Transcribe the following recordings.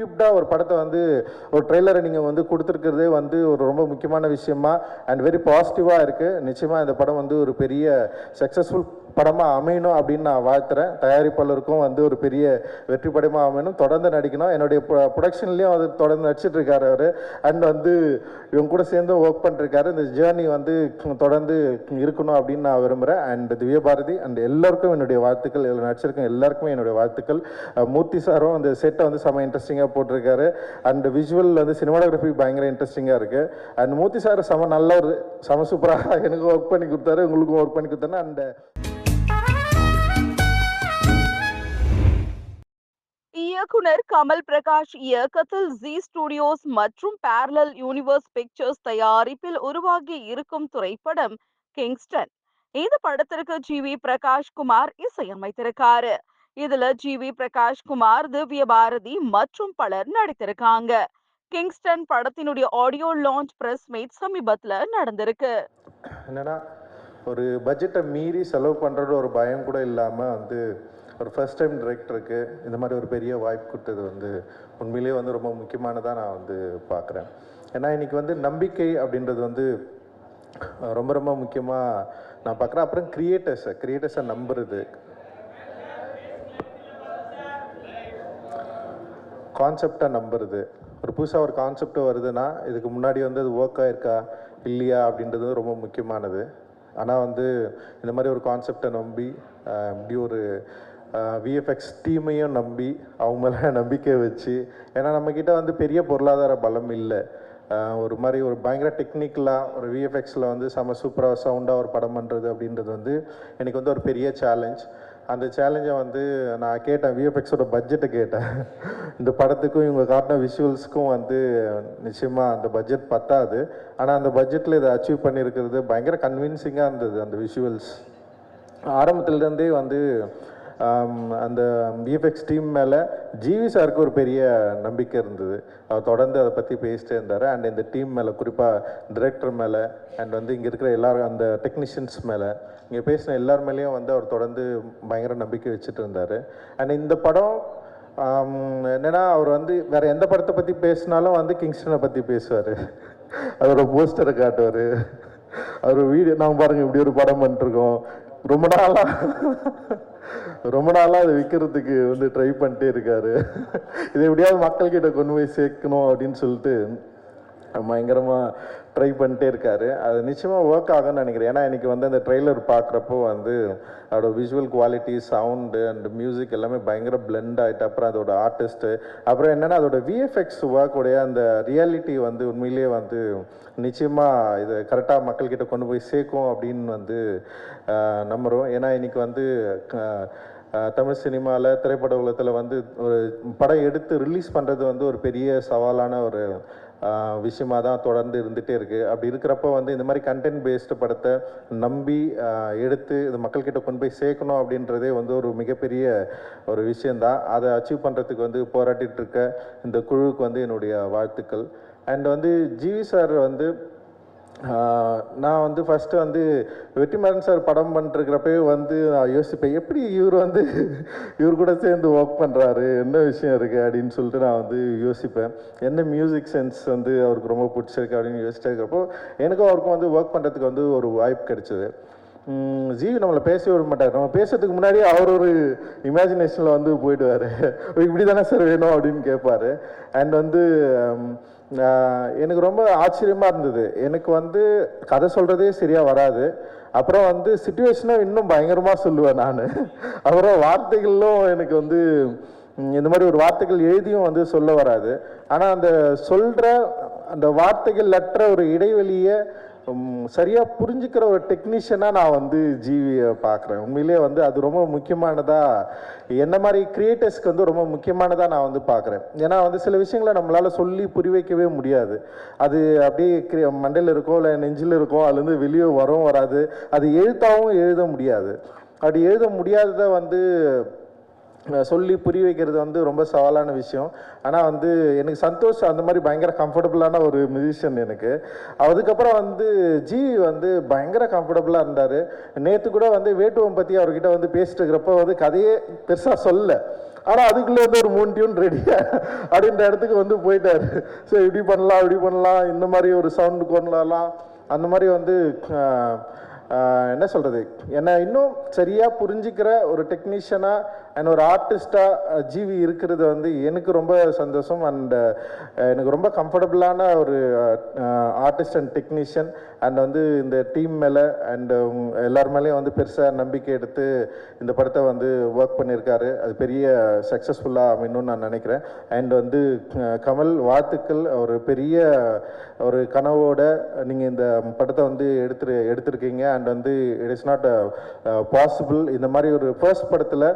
கியூப்டாக ஒரு படத்தை வந்து ஒரு ட்ரெய்லரை நீங்கள் வந்து கொடுத்துருக்கிறதே வந்து ஒரு ரொம்ப முக்கியமான விஷயமா அண்ட் வெரி பாசிட்டிவாக இருக்குது நிச்சயமாக இந்த படம் வந்து ஒரு பெரிய சக்ஸஸ்ஃபுல் படமாக அமையணும் அப்படின்னு நான் வாழ்த்துறேன். தயாரிப்பாளருக்கும் வந்து ஒரு பெரிய வெற்றி படமாக அமையணும். தொடர்ந்து நடிக்கணும். என்னுடைய ப்ரொடக்ஷன்லேயும் அது தொடர்ந்து நடிச்சிட்ருக்காரு அவர். அண்ட் வந்து இவங்க கூட சேர்ந்து ஒர்க் பண்ணிருக்காரு இந்த ஜேர்னி வந்து தொடர்ந்து இருக்கணும் அப்படின்னு நான் விரும்புகிறேன் அண்ட் திவ்யபாரதி அண்ட் எல்லாருக்கும் என்னுடைய வாழ்த்துக்கள். இதில் நடிச்சிருக்க எல்லாருக்குமே என்னுடைய வாழ்த்துக்கள். மூர்த்தி சாரும் அந்த செட்டை வந்து செம்ம இன்ட்ரெஸ்டிங்காக போட்டிருக்காரு. அண்ட் விஜுவல் வந்து சினிமாடோகிராஃபி பயங்கர இன்ட்ரெஸ்டிங்காக இருக்குது அண்ட் மூர்த்தி சார் செம நல்ல ஒரு செம சூப்பராக எனக்கு ஒர்க் பண்ணி கொடுத்தாரு. உங்களுக்கும் ஒர்க் பண்ணி கொடுத்தாரு அண்ட் இயக்குனர் கமல் பிரகாஷ் இயக்கத்தில் ஜி ஸ்டுடியோஸ் மற்றும் பேரலல் யூனிவர்ஸ் பிக்சர்ஸ் தயாரிப்பில் உருவாகி இருக்கும் திரைப்படம் கிங்ஸ்டன் இந்த படத்திற்கு ஜி வி பிரகாஷ் குமார் இசையமைத்திருக்காரு. இதுல ஜி வி பிரகாஷ் குமார் திவ்ய பாரதி மற்றும் பலர் நடித்திருக்காங்க. கிங்ஸ்டன் படத்தினுடைய ஆடியோ லான்ச் பிரஸ் மீட் சமீபத்தில் நடந்திருக்கு. என்னன்னா ஒரு பட்ஜெட்டை மீறி செலவு பண்ணுறது ஒரு பயம் கூட இல்லாமல் வந்து ஒரு ஃபர்ஸ்ட் டைம் டிரெக்டருக்கு இந்த மாதிரி ஒரு பெரிய வாய்ப்பு கொடுத்தது வந்து உண்மையிலேயே வந்து ரொம்ப முக்கியமானதாக நான் வந்து பார்க்குறேன். ஏன்னா இன்றைக்கி வந்து நம்பிக்கை அப்படின்றது வந்து ரொம்ப ரொம்ப முக்கியமாக நான் பார்க்குறேன். அப்புறம் கிரியேட்டர்ஸை கிரியேட்டர்ஸை நம்புறது. கான்செப்டை நம்புறது. ஒரு புதுசாக ஒரு கான்செப்ட் வருதுன்னா இதுக்கு முன்னாடி வந்து அது ஒர்க் ஆயிருக்கா இல்லையா அப்படின்றது ரொம்ப முக்கியமானது. ஆனால் வந்து இந்த மாதிரி ஒரு கான்செப்டை நம்பி இப்படி ஒரு விஎஃப்எக்ஸ் டீமையும் நம்பி அவங்க மேலே நம்பிக்கை வச்சு ஏன்னா நம்மக்கிட்ட வந்து பெரிய பொருளாதார பலம் இல்லை. ஒரு மாதிரி ஒரு பயங்கர டெக்னிக்கலாக ஒரு விஎஃப்எக்ஸில் வந்து செம சூப்பராக சவுண்டாக ஒரு படம் பண்ணுறது அப்படின்றது வந்து எனக்கு வந்து ஒரு பெரிய சேலஞ்ச் அந்த சேலஞ்சை வந்து நான் கேட்டேன் விஎஃப்எக்ஸோட பட்ஜெட்டை கேட்டேன். இந்த படத்துக்கும் இவங்க காட்டின விஷுவல்ஸ்க்கும் வந்து நிச்சயமாக அந்த பட்ஜெட் பத்தாது. ஆனால் அந்த பட்ஜெட்டில் இதை அச்சீவ் பண்ணியிருக்கிறது பயங்கர கன்வின்சிங்காக இருந்தது அந்த விஷுவல்ஸ் ஆரம்பத்துலேருந்தே வந்து அந்த விஎஃப்எக்ஸ் டீம் மேலே ஜிவி சாருக்கு ஒரு பெரிய நம்பிக்கை இருந்தது. அவர் தொடர்ந்து அதை பற்றி பேசிட்டே இருந்தார். அண்ட் இந்த டீம் மேலே குறிப்பாக டிரெக்டர் மேலே அண்ட் வந்து இங்கே இருக்கிற எல்லாரும் அந்த டெக்னீஷியன்ஸ் மேலே இங்கே பேசின எல்லார் மேலேயும் வந்து அவர் தொடர்ந்து பயங்கர நம்பிக்கை வச்சுட்டு இருந்தார். அண்ட் இந்த படம் என்னென்னா அவர் வந்து வேற எந்த படத்தை பற்றி பேசினாலும் வந்து கிங்ஸ்டனை பற்றி பேசுவார். அதோட போஸ்டரை காட்டுவார். அவர் வீடியோ நாங்கள் பாருங்க இப்படி ஒரு படம் பண்ணிருக்கோம். ரொம்ப நாளாக ரொம்ப நாளாக அதை விற்கிறதுக்கு வந்து ட்ரை பண்ணிட்டே இருக்காரு. இதை எப்படியாவது மக்கள்கிட்ட கொண்டு போய் சேர்க்கணும் அப்படின்னு சொல்லிட்டு பயங்கரமாக ட்ரை பண்ணிட்டே இருக்காரு. அது நிச்சயமாக ஒர்க் ஆகும்னு நினைக்கிறேன். ஏன்னா இன்னைக்கு வந்து அந்த ட்ரெய்லர் பார்க்குறப்போ வந்து அதோட visual quality sound and music எல்லாமே பயங்கர பிளெண்ட் ஆகிட்டு அப்புறம் அதோட ஆர்டிஸ்ட்டு அப்புறம் என்னென்னா அதோட விஎஃப்எக்ஸ் ஒர்க்குடைய அந்த ரியாலிட்டி வந்து உண்மையிலேயே வந்து நிச்சயமாக இது கரெக்டாக மக்கள்கிட்ட கொண்டு போய் சேர்க்கும் அப்படின்னு வந்து நம்புகிறோம் ஏன்னா இன்றைக்கி வந்து க- தமிழ் சினிமாவில் திரைப்பட உலகத்தில் வந்து ஒரு படம் எடுத்து ரிலீஸ் பண்ணுறது வந்து ஒரு பெரிய சவாலான ஒரு விஷயமாக தான் தொடர்ந்து இருந்துகிட்டே இருக்குது அப்படி இருக்கிறப்ப வந்து இந்த மாதிரி கண்டென்ட் பேஸ்டு படத்தை நம்பி எடுத்து இது மக்கள்கிட்ட கொண்டு போய் சேர்க்கணும் அப்படின்றதே வந்து ஒரு மிகப்பெரிய ஒரு விஷயந்தான் அதை அச்சீவ் பண்ணுறதுக்கு வந்து போராட்டிகிட்டு இருக்க இந்த குழுவுக்கு வந்து என்னுடைய வாழ்த்துக்கள். அண்ட் வந்து ஜிவி சார் வந்து நான் வந்து ஃபஸ்ட்டு வந்து வெற்றிமாறன் சார் படம் பண்ணிருக்கிறப்பவே வந்து நான் யோசிப்பேன் எப்படி இவர் வந்து இவர் கூட சேர்ந்து ஒர்க் பண்ணுறாரு என்ன விஷயம் இருக்குது அப்படின்னு சொல்லிட்டு நான் வந்து யோசிப்பேன். என்ன மியூசிக் சென்ஸ் வந்து அவருக்கு ரொம்ப பிடிச்சிருக்கு அப்படின்னு யோசிச்சுட்டு இருக்கிறப்போ எனக்கும் அவருக்கும் வந்து ஒர்க் பண்ணுறதுக்கு வந்து ஒரு வாய்ப்பு கிடைச்சது. ஜீவி நம்மளை பேச விட மாட்டார். நம்ம பேசுறதுக்கு முன்னாடி அவர் ஒரு இமேஜினேஷனில் வந்து போயிடுவார். இப்படி தானே சார் வேணும் அப்படின்னு கேட்பாரு. அண்ட் வந்து எனக்கு ரொம்ப ஆச்சரியமாக இருந்தது. எனக்கு வந்து கதை சொல்கிறதே சரியாக வராது. அப்புறம் வந்து சுச்சுவேஷனும் இன்னும் பயங்கரமாக சொல்லுவேன் நான். அப்புறம் வார்த்தைகளும் எனக்கு வந்து இந்த மாதிரி ஒரு வார்த்தைகள் எழுதியும் வந்து சொல்ல வராது. ஆனால் அந்த சொல்கிற அந்த வார்த்தைகள் அற்ற ஒரு இடைவெளியை சரியாக சரியா புரிஞ்சுக்கிற ஒரு டெக்னீஷியனாக நான் வந்து ஜீவியை பார்க்குறேன். உண்மையிலேயே வந்து அது ரொம்ப முக்கியமானதா என்ன மாதிரி கிரியேட்டர்ஸ்க்கு வந்து ரொம்ப முக்கியமானதா நான் வந்து பார்க்குறேன். ஏன்னா வந்து சில விஷயங்களை நம்மளால சொல்லி புரி வைக்கவே முடியாது. அது அப்படியே கிரி- இருக்கோ இல்லை நெஞ்சில் இருக்கோ அதுலேருந்து வெளியே வரும் வராது. அது எழுத்தாவும் எழுத முடியாது. அப்படி எழுத முடியாததை வந்து சொல்லி புரிய வைக்கிறது வந்து ரொம்ப சவாலான விஷயம். ஆனால் வந்து எனக்கு சந்தோஷ் அந்த மாதிரி பயங்கர கம்ஃபர்டபுளான ஒரு மியூசிஷியன் எனக்கு. அதுக்கப்புறம் வந்து ஜி வந்து பயங்கர கம்ஃபர்டபுளாக இருந்தார். நேற்று கூட வந்து வேட்டுவம் பற்றி அவர்கிட்ட வந்து பேசிட்டு இருக்கிறப்ப வந்து கதையே பெருசாக சொல்ல ஆனால் அதுக்குள்ளே வந்து ஒரு மூணு டியூன் ரெடியாக அப்படின்ற இடத்துக்கு வந்து போயிட்டார். ஸோ இப்படி பண்ணலாம் இப்படி பண்ணலாம் இந்த மாதிரி ஒரு சவுண்டு கொண்டலாம் அந்த மாதிரி வந்து என்ன சொல்கிறது என்னை இன்னும் சரியாக புரிஞ்சிக்கிற ஒரு டெக்னீஷியனாக அண்ட் ஒரு ஆர்டிஸ்டாக ஜீவி இருக்கிறது வந்து எனக்கு ரொம்ப சந்தோஷம் அண்ட் எனக்கு ரொம்ப கம்ஃபர்டபுளான ஒரு ஆர்டிஸ்ட் அண்ட் டெக்னீஷியன் அண்ட் வந்து இந்த டீம் மேலே அண்ட் எல்லார் மேலேயும் வந்து பெருசாக நம்பிக்கை எடுத்து இந்த படத்தை வந்து ஒர்க் பண்ணியிருக்காரு. அது பெரிய சக்ஸஸ்ஃபுல்லாக அமையணும்னு நான் நினைக்கிறேன். அண்ட் வந்து கமல் வாழ்த்துக்கள். ஒரு பெரிய ஒரு கனவோட நீங்கள் இந்த படத்தை வந்து எடுத்துரு எடுத்திருக்கீங்க. அண்ட் வந்து இட் இஸ் நாட் பாசிபிள் இந்த மாதிரி ஒரு ஃபர்ஸ்ட் படத்தில்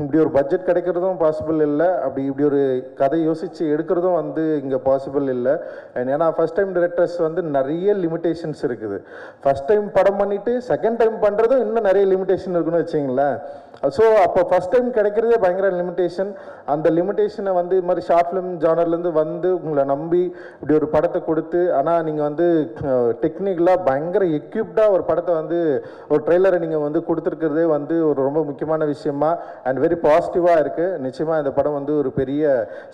இப்படி ஒரு பட்ஜெட் கிடைக்கிறதும் பாசிபிள் இல்லை. அப்படி இப்படி ஒரு கதை யோசித்து எடுக்கிறதும் வந்து இங்கே பாசிபிள் இல்லை. அண்ட் ஏன்னா ஃபர்ஸ்ட் டைம் டிரெக்டர்ஸ் வந்து நிறைய லிமிடேஷன்ஸ் இருக்குது. ஃபர்ஸ்ட் டைம் படம் பண்ணிவிட்டு செகண்ட் டைம் பண்ணுறதும் இன்னும் நிறைய லிமிடேஷன் இருக்குன்னு வச்சிங்களேன் ஸோ அப்போ ஃபர்ஸ்ட் டைம் கிடைக்கிறதே பயங்கர லிமிடேஷன் அந்த லிமிடேஷனை வந்து இது மாதிரி ஷார்ட் ஃபிலிம் ஜானர்லேருந்து வந்து உங்களை நம்பி இப்படி ஒரு படத்தை கொடுத்து ஆனால் நீங்கள் வந்து டெக்னிக்கலாக பயங்கர எக்யூப்டாக ஒரு படத்தை வந்து வந்து ஒரு ட்ரெய்லரை நீங்கள் வந்து கொடுத்துருக்கிறதே வந்து ஒரு ரொம்ப முக்கியமான விஷயமா அண்ட் வெரி பாசிட்டிவாக இருக்குது நிச்சயமாக இந்த படம் வந்து ஒரு பெரிய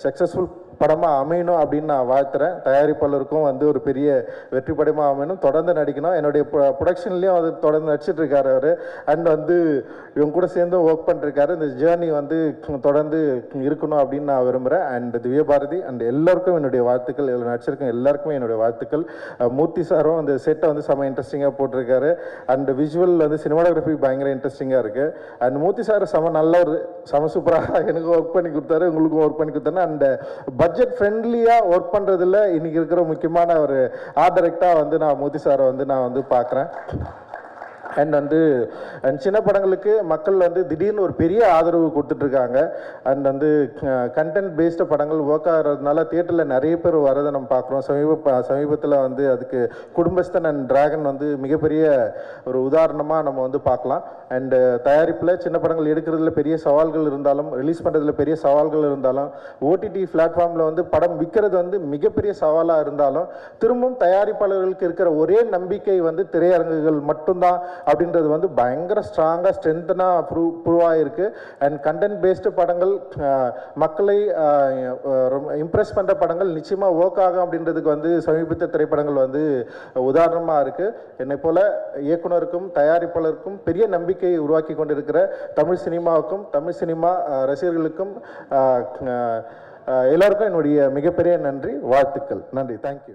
சக்ஸஸ்ஃபுல் படமாக அமையணும் அப்படின்னு நான் வாழ்த்துறேன். தயாரிப்பாளருக்கும் வந்து ஒரு பெரிய வெற்றி படமாக அமையணும். தொடர்ந்து நடிக்கணும். என்னுடைய ப்ரொடக்ஷன்லேயும் அது தொடர்ந்து நடிச்சிட்டு இருக்காரு அவர். அண்ட் வந்து இவங்க கூட சேர்ந்து ஒர்க் பண்ணிருக்காரு இந்த ஜேர்னி வந்து தொடர்ந்து இருக்கணும் அப்படின்னு நான் விரும்புகிறேன் அண்ட் திவ்யபாரதி அண்ட் எல்லாருக்கும் என்னுடைய வாழ்த்துக்கள். இதில் நடிச்சிருக்க எல்லாருக்குமே என்னுடைய வாழ்த்துக்கள். மூர்த்தி சாரும் அந்த செட்டை வந்து செம்ம இன்ட்ரெஸ்டிங்காக போட்டிருக்காரு. அண்ட் விஜுவல் வந்து சினிமாடோகிராஃபி பயங்கர இன்ட்ரெஸ்டிங்காக இருக்குது அண்ட் மூர்த்தி சார் செம நல்ல ஒரு செம சூப்பராக எனக்கு ஒர்க் பண்ணி கொடுத்தாரு. உங்களுக்கும் ஒர்க் பண்ணி கொடுத்தாரு அண்ட் பட்ஜெட் ஃப்ரெண்ட்லியாக ஒர்க் பண்ணுறதுல இன்றைக்கி இருக்கிற முக்கியமான ஒரு ஆர்ட் வந்து நான் மூர்த்தி சாரை வந்து நான் வந்து பார்க்குறேன். அண்ட் வந்து அண்ட் சின்ன படங்களுக்கு மக்கள் வந்து திடீர்னு ஒரு பெரிய ஆதரவு கொடுத்துட்ருக்காங்க. அண்ட் வந்து கண்டென்ட் பேஸ்டு படங்கள் ஒர்க் ஆகிறதுனால தியேட்டரில் நிறைய பேர் வரதை நம்ம பார்க்குறோம். சமீப சமீபத்தில் வந்து அதுக்கு குடும்பஸ்தன் அண்ட் டிராகன் வந்து மிகப்பெரிய ஒரு உதாரணமாக நம்ம வந்து பார்க்கலாம். அண்டு தயாரிப்பில் சின்ன படங்கள் எடுக்கிறதுல பெரிய சவால்கள் இருந்தாலும் ரிலீஸ் பண்ணுறதுல பெரிய சவால்கள் இருந்தாலும் ஓடிடி பிளாட்ஃபார்மில் வந்து படம் விற்கிறது வந்து மிகப்பெரிய சவாலாக இருந்தாலும் திரும்பவும் தயாரிப்பாளர்களுக்கு இருக்கிற ஒரே நம்பிக்கை வந்து திரையரங்குகள் மட்டும்தான். அப்படின்றது வந்து பயங்கர ஸ்ட்ராங்காக ஸ்ட்ரென்த்தனாக ப்ரூவ் ப்ரூவ் ஆகிருக்கு அண்ட் கண்டென்ட் பேஸ்டு படங்கள் மக்களை இம்ப்ரெஸ் பண்ணுற படங்கள் நிச்சயமாக ஒர்க் ஆகும் அப்படின்றதுக்கு வந்து சமீபத்த திரைப்படங்கள் வந்து உதாரணமாக இருக்குது என்னை போல் இயக்குனருக்கும் தயாரிப்பாளருக்கும் பெரிய நம்பிக்கையை உருவாக்கி கொண்டிருக்கிற தமிழ் சினிமாவுக்கும் தமிழ் சினிமா ரசிகர்களுக்கும் எல்லாருக்கும் என்னுடைய மிகப்பெரிய நன்றி. வாழ்த்துக்கள். நன்றி. தேங்க்யூ